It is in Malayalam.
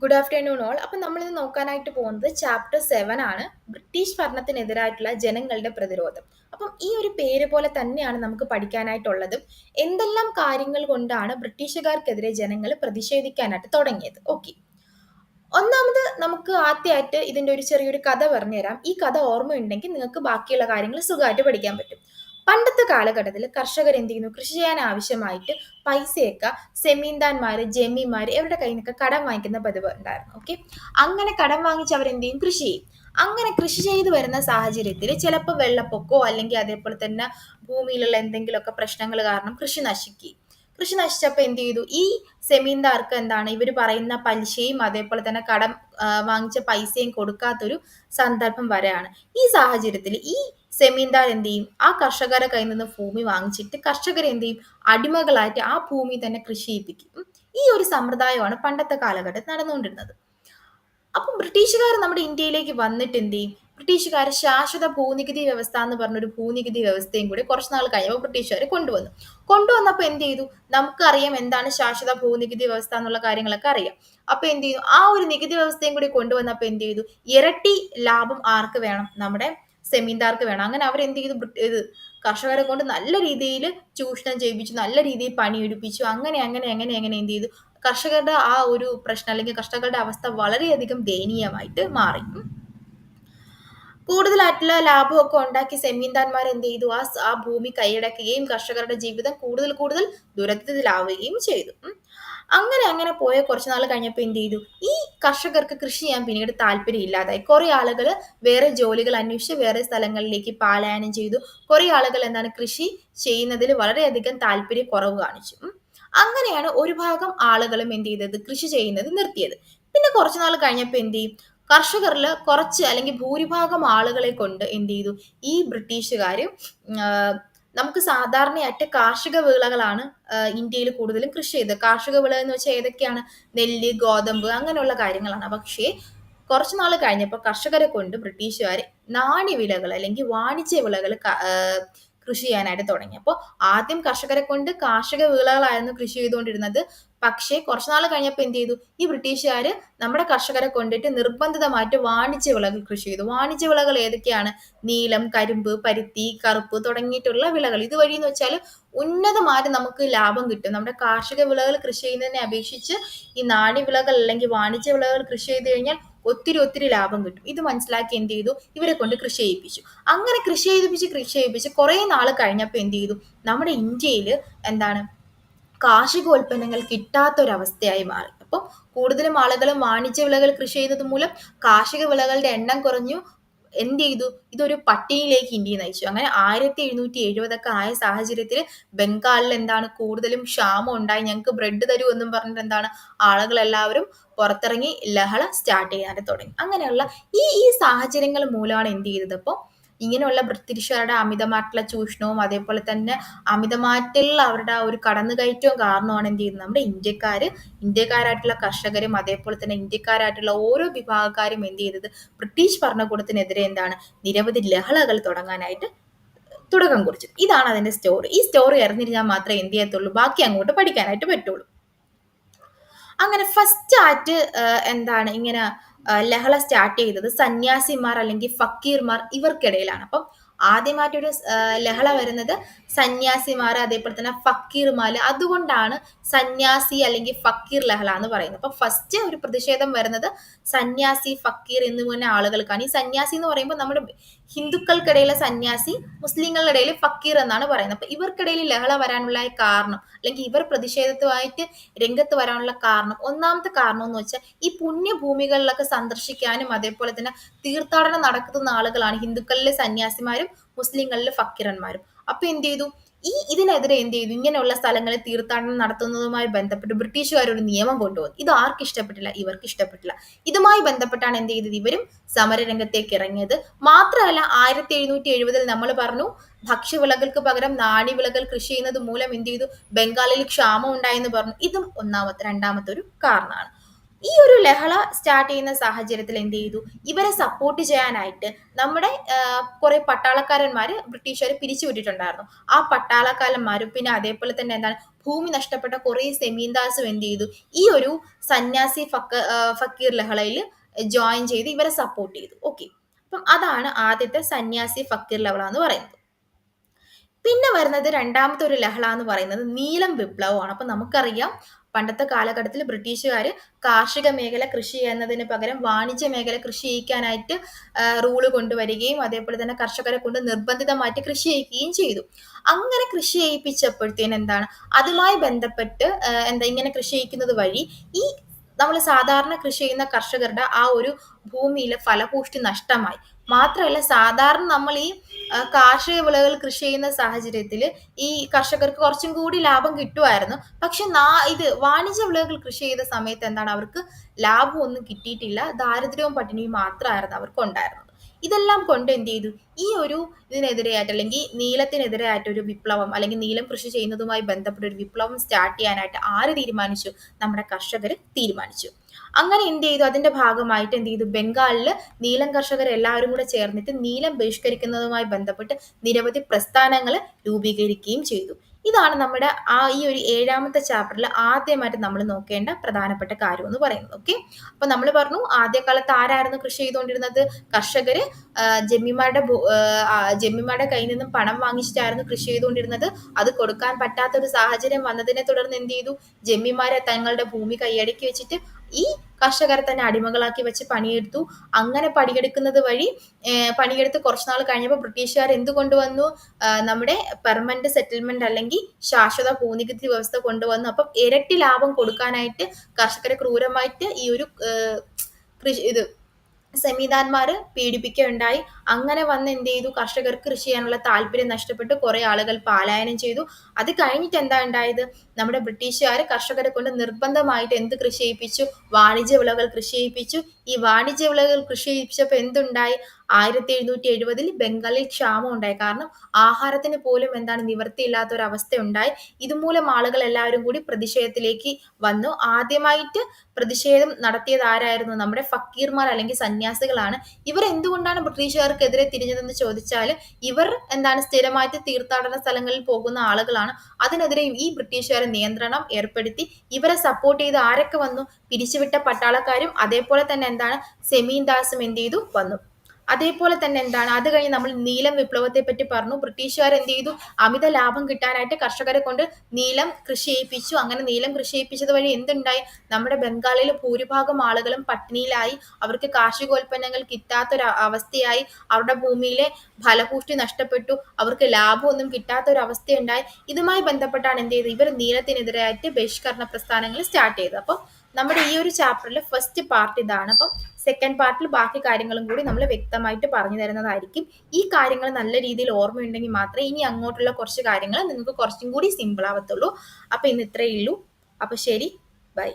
ഗുഡ് ആഫ്റ്റർനൂൺ ഓൾ അപ്പം നമ്മളിന്ന് നോക്കാനായിട്ട് പോകുന്നത് ചാപ്റ്റർ സെവൻ ആണ്. ബ്രിട്ടീഷ് ഭരണത്തിനെതിരായിട്ടുള്ള ജനങ്ങളുടെ പ്രതിരോധം. അപ്പം ഈ ഒരു പേര് പോലെ തന്നെയാണ് നമുക്ക് പഠിക്കാനായിട്ടുള്ളതും. എന്തെല്ലാം കാര്യങ്ങൾ കൊണ്ടാണ് ബ്രിട്ടീഷുകാർക്കെതിരെ ജനങ്ങൾ പ്രതിഷേധിക്കാനായിട്ട് തുടങ്ങിയത്? ഓക്കെ ഒന്നാമത് നമുക്ക് ആദ്യമായിട്ട് ഇതിന്റെ ഒരു ചെറിയൊരു കഥ പറഞ്ഞുതരാം. ഈ കഥ ഓർമ്മയുണ്ടെങ്കിൽ നിങ്ങൾക്ക് ബാക്കിയുള്ള കാര്യങ്ങൾ സുഖമായിട്ട് പഠിക്കാൻ പറ്റും. പണ്ടത്തെ കാലഘട്ടത്തിൽ കർഷകർ എന്ത് ചെയ്യുന്നു? കൃഷി ചെയ്യാൻ ആവശ്യമായിട്ട് പൈസയൊക്കെ സെമീന്ദാന്മാർ ജമീന്മാർ ഇവരുടെ കയ്യിൽ നിന്നൊക്കെ കടം വാങ്ങിക്കുന്ന പതിവ് ഉണ്ടായിരുന്നു. ഓക്കെ അങ്ങനെ കടം വാങ്ങിച്ച് അവർ എന്ത് ചെയ്യും? കൃഷി ചെയ്യും. അങ്ങനെ കൃഷി ചെയ്തു വരുന്ന സാഹചര്യത്തിൽ ചിലപ്പോൾ വെള്ളപ്പൊക്കോ അല്ലെങ്കിൽ അതേപോലെ തന്നെ ഭൂമിയിലുള്ള എന്തെങ്കിലുമൊക്കെ പ്രശ്നങ്ങൾ കാരണം കൃഷി നശിക്കും കൃഷി നശിച്ചപ്പോൾ എന്ത് ചെയ്തു? ഈ സെമീന്ദാർക്ക് എന്താണ്? ഇവർ പറയുന്ന പലിശയും അതേപോലെ തന്നെ കടം വാങ്ങിച്ച പൈസയും കൊടുക്കാത്തൊരു സന്ദർഭം വരെയാണ്. ഈ സാഹചര്യത്തിൽ ഈ സെമീന്ദാർ എന്ത് ചെയ്യും ആ കർഷകരെ കയ്യിൽ നിന്ന് ഭൂമി വാങ്ങിച്ചിട്ട് കർഷകർ എന്ത് ചെയ്യും അടിമകളായിട്ട് ആ ഭൂമി തന്നെ കൃഷി ചെയ്യിപ്പിക്കും. ഈ ഒരു സമ്പ്രദായമാണ് പണ്ടത്തെ കാലഘട്ടത്തിൽ നടന്നുകൊണ്ടിരുന്നത്. അപ്പം ബ്രിട്ടീഷുകാർ നമ്മുടെ ഇന്ത്യയിലേക്ക് വന്നിട്ട് എന്ത് ചെയ്യും? ബ്രിട്ടീഷുകാർ ശാശ്വത ഭൂനികുതി വ്യവസ്ഥ എന്ന് പറഞ്ഞൊരു ഭൂനികുതി വ്യവസ്ഥയും കൂടി കുറച്ച് നാൾ കഴിഞ്ഞപ്പോൾ ബ്രിട്ടീഷുകാർ കൊണ്ടുവന്നു. കൊണ്ടുവന്നപ്പോൾ എന്ത് ചെയ്തു? നമുക്കറിയാം എന്താണ് ശാശ്വത ഭൂനികുതി വ്യവസ്ഥ എന്നുള്ള കാര്യങ്ങളൊക്കെ അറിയാം. അപ്പൊ എന്ത് ചെയ്തു? ആ ഒരു നികുതി വ്യവസ്ഥയും കൂടി കൊണ്ടുവന്നപ്പോൾ എന്ത് ചെയ്തു? ഇരട്ടി ലാഭം ആർക്ക് വേണം? നമ്മുടെ സെമീന്ദാർക്ക് വേണം. അങ്ങനെ അവർ എന്ത് ചെയ്തു ഇത് കർഷകരെ കൊണ്ട് നല്ല രീതിയിൽ ചൂഷണം ചെയ്യിപ്പിച്ചു നല്ല രീതിയിൽ പണിയെടുപ്പിച്ചു. അങ്ങനെ അങ്ങനെ അങ്ങനെ അങ്ങനെ എന്ത് ചെയ്തു? കർഷകരുടെ ആ ഒരു പ്രശ്നം അല്ലെങ്കിൽ കർഷകരുടെ അവസ്ഥ വളരെയധികം ദയനീയമായിട്ട് മാറി. കൂടുതലായിട്ടുള്ള ലാഭമൊക്കെ ഉണ്ടാക്കി സെമീന്ദാന്മാർ എന്ത് ചെയ്തു? ആ ആ ഭൂമി കൈയടക്കുകയും കർഷകരുടെ ജീവിതം കൂടുതൽ കൂടുതൽ ദുരന്തത്തിലാവുകയും ചെയ്തു. അങ്ങനെ അങ്ങനെ പോയ കുറച്ച് നാൾ കഴിഞ്ഞപ്പോൾ എന്ത് ചെയ്തു? ഈ കർഷകർക്ക് കൃഷി ചെയ്യാൻ പിന്നീട് താല്പര്യം ഇല്ലാതായി. കുറേ ആളുകൾ വേറെ ജോലികൾ അന്വേഷിച്ച് വേറെ സ്ഥലങ്ങളിലേക്ക് പാലായനം ചെയ്തു. കുറേ ആളുകൾ എന്താണ് കൃഷി ചെയ്യുന്നതിൽ വളരെയധികം താല്പര്യ കുറവ് കാണിച്ചു. അങ്ങനെയാണ് ഒരു ഭാഗം ആളുകളും എന്ത് ചെയ്തത്? കൃഷി ചെയ്യുന്നത് നിർത്തിയത്. പിന്നെ കുറച്ചു നാൾ കഴിഞ്ഞപ്പോൾ എന്ത് ചെയ്യും? കർഷകരിൽ കുറച്ച് അല്ലെങ്കിൽ ഭൂരിഭാഗം ആളുകളെ കൊണ്ട് എന്ത് ചെയ്തു? ഈ ബ്രിട്ടീഷുകാർ നമുക്ക് സാധാരണയായിട്ട് കാർഷിക വിളകളാണ് ഇന്ത്യയിൽ കൂടുതലും കൃഷി ചെയ്തത് കാർഷിക വിള എന്ന് വെച്ചാൽ ഏതൊക്കെയാണ്? നെല്ല് ഗോതമ്പ് അങ്ങനെയുള്ള കാര്യങ്ങളാണ്. പക്ഷേ കുറച്ച് നാൾ കഴിഞ്ഞപ്പോൾ കർഷകരെ കൊണ്ട് ബ്രിട്ടീഷുകാർ നാണ്യവിളകൾ അല്ലെങ്കിൽ വാണിജ്യ വിളകൾ കൃഷി ചെയ്യാനായിട്ട് തുടങ്ങി. അപ്പോൾ ആദ്യം കർഷകരെ കൊണ്ട് കാർഷിക വിളകളായിരുന്നു കൃഷി ചെയ്തുകൊണ്ടിരുന്നത്. പക്ഷേ കുറച്ചു നാൾ കഴിഞ്ഞപ്പോൾ എന്ത് ചെയ്തു? ഈ ബ്രിട്ടീഷുകാർ നമ്മുടെ കർഷകരെ കൊണ്ടിട്ട് നിർബന്ധിതമായിട്ട് വാണിജ്യ വിളകൾ കൃഷി ചെയ്തു. വാണിജ്യ വിളകൾ ഏതൊക്കെയാണ്? നീലം കരിമ്പ് പരുത്തി കറുപ്പ് തുടങ്ങിയിട്ടുള്ള വിളകൾ. ഇതുവഴി എന്ന് വെച്ചാൽ ഉന്നതമായിട്ട് നമുക്ക് ലാഭം കിട്ടും. നമ്മുടെ കാർഷിക വിളകൾ കൃഷി ചെയ്യുന്നതിനെ അപേക്ഷിച്ച് ഈ നാണ്യവിളകൾ അല്ലെങ്കിൽ വാണിജ്യ വിളകൾ കൃഷി ചെയ്ത് കഴിഞ്ഞാൽ ഒത്തിരി ഒത്തിരി ലാഭം കിട്ടും. ഇത് മനസ്സിലാക്കി എന്ത് ചെയ്തു? ഇവരെ കൊണ്ട് കൃഷി ചെയ്യിപ്പിച്ചു. അങ്ങനെ കൃഷി ചെയ്യിപ്പിച്ച് കൃഷി ചെയ്യിപ്പിച്ച് കുറേ നാൾ കഴിഞ്ഞപ്പോൾ എന്ത് ചെയ്തു? നമ്മുടെ ഇന്ത്യയിൽ എന്താണ്? കാർഷികോൽപ്പന്നങ്ങൾ കിട്ടാത്തൊരവസ്ഥയായി മാറി. അപ്പോൾ കൂടുതലും ആളുകളും വാണിജ്യ വിളകൾ കൃഷി ചെയ്തത് മൂലം കാർഷിക വിളകളുടെ എണ്ണം കുറഞ്ഞു. എന്ത് ചെയ്തു? ഇതൊരു പട്ടിണിയിലേക്ക് ഇന്ത്യ നയിച്ചു. അങ്ങനെ ആയിരത്തി എഴുന്നൂറ്റി എഴുപതൊക്കെ ആയ സാഹചര്യത്തിൽ ബംഗാളിൽ എന്താണ് കൂടുതലും ക്ഷാമം ഉണ്ടായി. ഞങ്ങൾക്ക് ബ്രെഡ് തരൂ എന്നും പറഞ്ഞിട്ട് എന്താണ് ആളുകളെല്ലാവരും പുറത്തിറങ്ങി ലഹള സ്റ്റാർട്ട് ചെയ്യാൻ തുടങ്ങി. അങ്ങനെയുള്ള ഈ ഈ സാഹചര്യങ്ങൾ മൂലമാണ് എന്ത് ചെയ്തത് അപ്പോൾ ഇങ്ങനെയുള്ള ബ്രിട്ടീഷുകാരുടെ അമിതമായിട്ടുള്ള ചൂഷണവും അതേപോലെ തന്നെ അമിതമായിട്ടുള്ള അവരുടെ ആ ഒരു കടന്നു കടന്നുകയറ്റവും കാരണമാണ് എന്ത് ചെയ്യുന്നത്? നമ്മുടെ ഇന്ത്യക്കാർ ഇന്ത്യക്കാരായിട്ടുള്ള കർഷകരും അതേപോലെ തന്നെ ഇന്ത്യക്കാരായിട്ടുള്ള ഓരോ വിഭാഗക്കാരും എന്ത് ചെയ്തത്? ബ്രിട്ടീഷ് ഭരണകൂടത്തിനെതിരെ എന്താണ്? നിരവധി ലഹളകൾ തുടങ്ങാനായിട്ട് തുടക്കം കുറിച്ചത്. ഇതാണ് അതിന്റെ സ്റ്റോറി ഈ സ്റ്റോറി അറിഞ്ഞിരുന്നാൽ മാത്രമേ എന്ത് ചെയ്യത്തുള്ളൂ? ബാക്കി അങ്ങോട്ട് പഠിക്കാനായിട്ട് പറ്റുള്ളൂ. അങ്ങനെ ഫസ്റ്റ് ആയിട്ട് എന്താണ് ഇങ്ങനെ ലഹള സ്റ്റാർട്ട് ചെയ്തത് സന്യാസിമാർ അല്ലെങ്കിൽ ഫക്കീർമാർ ഇവർക്കിടയിലാണ്. അപ്പം ആദ്യമായിട്ടൊരു ലഹള വരുന്നത് സന്യാസിമാർ അതേപോലെ തന്നെ ഫക്കീർമാർ അതുകൊണ്ടാണ് സന്യാസി അല്ലെങ്കിൽ ഫക്കീർ ലഹള എന്ന് പറയുന്നത്. അപ്പൊ ഫസ്റ്റ് ഒരു പ്രതിഷേധം വരുന്നത് സന്യാസി ഫക്കീർ എന്ന് പറഞ്ഞ ആളുകൾക്കാണ്. ഈ സന്യാസി എന്ന് പറയുമ്പോൾ നമ്മുടെ ഹിന്ദുക്കൾക്കിടയിലെ സന്യാസി മുസ്ലിങ്ങളുടെ ഇടയിൽ ഫക്കീർ എന്നാണ് പറയുന്നത്. അപ്പൊ ഇവർക്കിടയിൽ ലഹള വരാനുള്ള കാരണം അല്ലെങ്കിൽ ഇവർ പ്രതിഷേധത്തുമായിട്ട് രംഗത്ത് വരാനുള്ള കാരണം ഒന്നാമത്തെ കാരണം എന്ന് വെച്ചാൽ ഈ പുണ്യഭൂമികളിലൊക്കെ സന്ദർശിക്കാനും അതേപോലെ തന്നെ തീർത്ഥാടനം നടക്കുന്ന ആളുകളാണ് ഹിന്ദുക്കളിലെ സന്യാസിമാരും മുസ്ലിങ്ങളിലെ ഫക്കീറന്മാരും. അപ്പൊ എന്ത് ചെയ്തു? ഈ ഇതിനെതിരെ എന്ത് ചെയ്തു? ഇങ്ങനെയുള്ള സ്ഥലങ്ങളിൽ തീർത്ഥാടനം നടത്തുന്നതുമായി ബന്ധപ്പെട്ട് ബ്രിട്ടീഷുകാർ ഒരു നിയമം കൊണ്ടുവന്നു. ഇത് ആർക്ക് ഇഷ്ടപ്പെട്ടില്ല? ഇവർക്ക് ഇഷ്ടപ്പെട്ടില്ല. ഇതുമായി ബന്ധപ്പെട്ടാണ് എന്ത് ചെയ്തത് ഇവരും സമരരംഗത്തേക്ക് ഇറങ്ങിയത്. മാത്രമല്ല ആയിരത്തി എഴുന്നൂറ്റി എഴുപതിൽ നമ്മൾ പറഞ്ഞു ഭക്ഷ്യവിളകൾക്ക് പകരം നാണ്യവിളകൾ കൃഷി ചെയ്യുന്നത് മൂലം എന്ത് ചെയ്തു? ബംഗാളിൽ ക്ഷാമം ഉണ്ടായെന്ന് പറഞ്ഞു. ഇതും ഒന്നാമത്തെ രണ്ടാമത്തെ ഒരു കാരണമാണ്. ഈ ഒരു ലഹള സ്റ്റാർട്ട് ചെയ്യുന്ന സാഹചര്യത്തിൽ എന്ത് ചെയ്തു? ഇവരെ സപ്പോർട്ട് ചെയ്യാനായിട്ട് നമ്മുടെ കുറെ പട്ടാളക്കാരന്മാർ ബ്രിട്ടീഷുകാർ പിരിച്ചുവിട്ടിട്ടുണ്ടായിരുന്നു. ആ പട്ടാളക്കാരന്മാരും പിന്നെ അതേപോലെ തന്നെ എന്താണ് ഭൂമി നഷ്ടപ്പെട്ട കുറെ സെമീന്ദാസും എന്ത് ചെയ്തു? ഈ ഒരു സന്യാസി ഫക്ക ഫക്കീർ ലഹളയിൽ ജോയിൻ ചെയ്ത് ഇവരെ സപ്പോർട്ട് ചെയ്തു. ഓക്കെ അപ്പം അതാണ് ആദ്യത്തെ സന്യാസി ഫക്കീർ ലഹള എന്ന് പറയുന്നത്. പിന്നെ വരുന്നത് രണ്ടാമത്തെ ഒരു ലഹള എന്ന് പറയുന്നത് നീലം വിപ്ലവമാണ്. അപ്പൊ നമുക്കറിയാം പണ്ടത്തെ കാലഘട്ടത്തിൽ ബ്രിട്ടീഷുകാർ കാർഷിക മേഖല കൃഷി ചെയ്യുന്നതിന് പകരം വാണിജ്യ മേഖല കൃഷി ചെയ്യിക്കാനായിട്ട് റൂൾ കൊണ്ടുവരികയും അതേപോലെ തന്നെ കർഷകരെ കൊണ്ട് നിർബന്ധിതമായിട്ട് കൃഷി ചെയ്യിക്കുകയും ചെയ്തു. അങ്ങനെ കൃഷി ചെയ്യിപ്പിച്ചപ്പോഴത്തേന് എന്താണ്? അതുമായി ബന്ധപ്പെട്ട് എന്താ ഇങ്ങനെ കൃഷി ചെയ്യിക്കുന്നത് വഴി ഈ നമ്മൾ സാധാരണ കൃഷി ചെയ്യുന്ന കർഷകരുടെ ആ ഒരു ഭൂമിയിലെ ഫലപൂഷ്ടി നഷ്ടമായി. മാത്രമല്ല സാധാരണ നമ്മൾ ഈ കാർഷിക വിളകൾ കൃഷി ചെയ്യുന്ന സാഹചര്യത്തിൽ ഈ കർഷകർക്ക് കുറച്ചും കൂടി ലാഭം കിട്ടുമായിരുന്നു. പക്ഷെ നാ ഇത് വാണിജ്യ വിളകൾ കൃഷി ചെയ്ത സമയത്ത് എന്താണ് അവർക്ക് ലാഭം ഒന്നും കിട്ടിയിട്ടില്ല ദാരിദ്ര്യവും പട്ടിണിയും മാത്രമായിരുന്നു അവർക്ക് ഉണ്ടായിരുന്നത് ഇതെല്ലാം കൊണ്ട് എന്ത് ചെയ്തു? ഈ ഒരു ഇതിനെതിരെയായിട്ട് അല്ലെങ്കിൽ നീലത്തിനെതിരെയായിട്ട് ഒരു വിപ്ലവം അല്ലെങ്കിൽ നീലം കൃഷി ചെയ്യുന്നതുമായി ബന്ധപ്പെട്ട ഒരു വിപ്ലവം സ്റ്റാർട്ട് ചെയ്യാനായിട്ട് ആര് തീരുമാനിച്ചു? നമ്മുടെ കർഷകർ തീരുമാനിച്ചു. അങ്ങനെ എന്ത് ചെയ്തു? അതിന്റെ ഭാഗമായിട്ട് എന്ത് ചെയ്തു? ബംഗാളിൽ നീലം കർഷകർ എല്ലാവരും കൂടെ ചേർന്നിട്ട് നീലം ബഹിഷ്കരിക്കുന്നതുമായി ബന്ധപ്പെട്ട് നിരവധി പ്രസ്ഥാനങ്ങൾ രൂപീകരിക്കുകയും ചെയ്തു. ഇതാണ് നമ്മുടെ ആ ഈ ഒരു ഏഴാമത്തെ ചാപ്റ്ററിൽ ആദ്യമായിട്ട് നമ്മൾ നോക്കേണ്ട പ്രധാനപ്പെട്ട കാര്യം എന്ന് പറയുന്നത് ഓക്കെ അപ്പൊ നമ്മൾ പറഞ്ഞു ആദ്യകാലത്ത് ആരായിരുന്നു കൃഷി ചെയ്തുകൊണ്ടിരുന്നത്? കർഷകര് ജമ്മിമാരുടെ ജമ്മിമാരുടെ കയ്യിൽ നിന്നും പണം വാങ്ങിച്ചിട്ടായിരുന്നു കൃഷി ചെയ്തുകൊണ്ടിരുന്നത്. അത് കൊടുക്കാൻ പറ്റാത്ത ഒരു സാഹചര്യം വന്നതിനെ തുടർന്ന് എന്ത് ചെയ്തു? ജമ്മിമാരെ തങ്ങളുടെ ഭൂമി കൈയടക്കി വെച്ചിട്ട് ഈ കർഷകരെ തന്നെ അടിമകളാക്കി വെച്ച് പണിയെടുത്തു. അങ്ങനെ പണിയെടുക്കുന്നത് വഴി പണിയെടുത്ത് കുറച്ച് നാൾ കഴിഞ്ഞപ്പോൾ ബ്രിട്ടീഷുകാർ എന്ത് കൊണ്ടുവന്നു? നമ്മുടെ പെർമനന്റ് സെറ്റിൽമെന്റ് അല്ലെങ്കിൽ ശാശ്വത ഭൂനികുതി വ്യവസ്ഥ കൊണ്ടുവന്നു. അപ്പം ഇരട്ടി ലാഭം കൊടുക്കാനായിട്ട് കർഷകരെ ക്രൂരമായിട്ട് ഈ ഒരു കൃഷി ഇത് സെമീദാന്മാർ പീഡിപ്പിക്കുകയുണ്ടായി. അങ്ങനെ വന്ന് എന്ത് ചെയ്തു? കർഷകർക്ക് കൃഷി ചെയ്യാനുള്ള താല്പര്യം നഷ്ടപ്പെട്ട്. കുറെ ആളുകൾ പാലായനം ചെയ്തു. അത് കഴിഞ്ഞിട്ട് എന്താ ഉണ്ടായത്? നമ്മുടെ ബ്രിട്ടീഷുകാർ കർഷകരെ കൊണ്ട് നിർബന്ധമായിട്ട് എന്ത് കൃഷി ചെയ്യിപ്പിച്ചു? വാണിജ്യ വിളകൾ കൃഷി ചെയ്യിപ്പിച്ചു. ഈ വാണിജ്യ വിളകൾ കൃഷി ചെയ്യിപ്പിച്ചപ്പോൾ എന്തുണ്ടായി? ആയിരത്തി എഴുന്നൂറ്റി എഴുപതിൽ ബംഗാളിൽ ക്ഷാമം ഉണ്ടായി. കാരണം ആഹാരത്തിന് പോലും എന്താണ് നിവൃത്തിയില്ലാത്ത ഒരു അവസ്ഥ ഉണ്ടായി ഇതുമൂലം ആളുകൾ എല്ലാവരും കൂടി പ്രതിഷേധത്തിലേക്ക് വന്നു. ആദ്യമായിട്ട് പ്രതിഷേധം നടത്തിയത് ആരായിരുന്നു? നമ്മുടെ ഫക്കീർമാർ അല്ലെങ്കിൽ സന്യാസികളാണ്. ഇവർ എന്തുകൊണ്ടാണ് ബ്രിട്ടീഷുകാർക്കെതിരെ തിരിഞ്ഞതെന്ന് ചോദിച്ചാൽ ഇവർ എന്താണ് സ്ഥിരമായിട്ട് തീർത്ഥാടന സ്ഥലങ്ങളിൽ പോകുന്ന ആളുകളാണ്. അതിനെതിരെ ഈ ബ്രിട്ടീഷുകാർ നിയന്ത്രണം ഏർപ്പെടുത്തി. ഇവരെ സപ്പോർട്ട് ചെയ്ത് ആരൊക്കെ വന്നു? പിരിച്ചുവിട്ട പട്ടാളക്കാരും അതേപോലെ തന്നെ എന്താണ്? സെമീൻദാസും എന്ത് ചെയ്തു? വന്നു. അതേപോലെ തന്നെ എന്താണ്? അത് കഴിഞ്ഞ് നമ്മൾ നീലം വിപ്ലവത്തെ പറ്റി പറഞ്ഞു. ബ്രിട്ടീഷുകാർ എന്ത് ചെയ്തു? അമിത ലാഭം കിട്ടാനായിട്ട് കർഷകരെ കൊണ്ട് നീലം കൃഷി ചെയ്യിപ്പിച്ചു. അങ്ങനെ നീലം കൃഷി ചെയ്യിപ്പിച്ചത് വഴി എന്തുണ്ടായി? നമ്മുടെ ബംഗാളിലെ ഭൂരിഭാഗം ആളുകളും പട്ടിണിയിലായി. അവർക്ക് കാർഷികോൽപ്പന്നങ്ങൾ കിട്ടാത്തൊരു അവസ്ഥയായി. അവരുടെ ഭൂമിയിലെ ഫലപൂഷ്ടി നഷ്ടപ്പെട്ടു. അവർക്ക് ലാഭമൊന്നും കിട്ടാത്ത ഒരു അവസ്ഥയുണ്ടായി ഇതുമായി ബന്ധപ്പെട്ടാണ് എന്ത് ചെയ്തത്? ഇവർ നീലത്തിനെതിരായിട്ട് ബഹിഷ്കരണ പ്രസ്ഥാനങ്ങൾ സ്റ്റാർട്ട് ചെയ്തത്. അപ്പം നമ്മുടെ ഈ ഒരു ചാപ്റ്ററിൽ ഫസ്റ്റ് പാർട്ട് ഇതാണ്. അപ്പം സെക്കൻഡ് പാർട്ടിൽ ബാക്കി കാര്യങ്ങളും കൂടി നമ്മൾ വ്യക്തമായിട്ട് പറഞ്ഞു തരുന്നതായിരിക്കും. ഈ കാര്യങ്ങൾ നല്ല രീതിയിൽ ഓർമ്മയുണ്ടെങ്കിൽ മാത്രമേ ഇനി അങ്ങോട്ടുള്ള കുറച്ച് കാര്യങ്ങൾ നിങ്ങൾക്ക് കുറച്ചും കൂടി സിമ്പിൾ ആവത്തുള്ളൂ. അപ്പൊ ഇന്ന് ഇത്രയേ ഉള്ളൂ. അപ്പൊ ശരി. ബൈ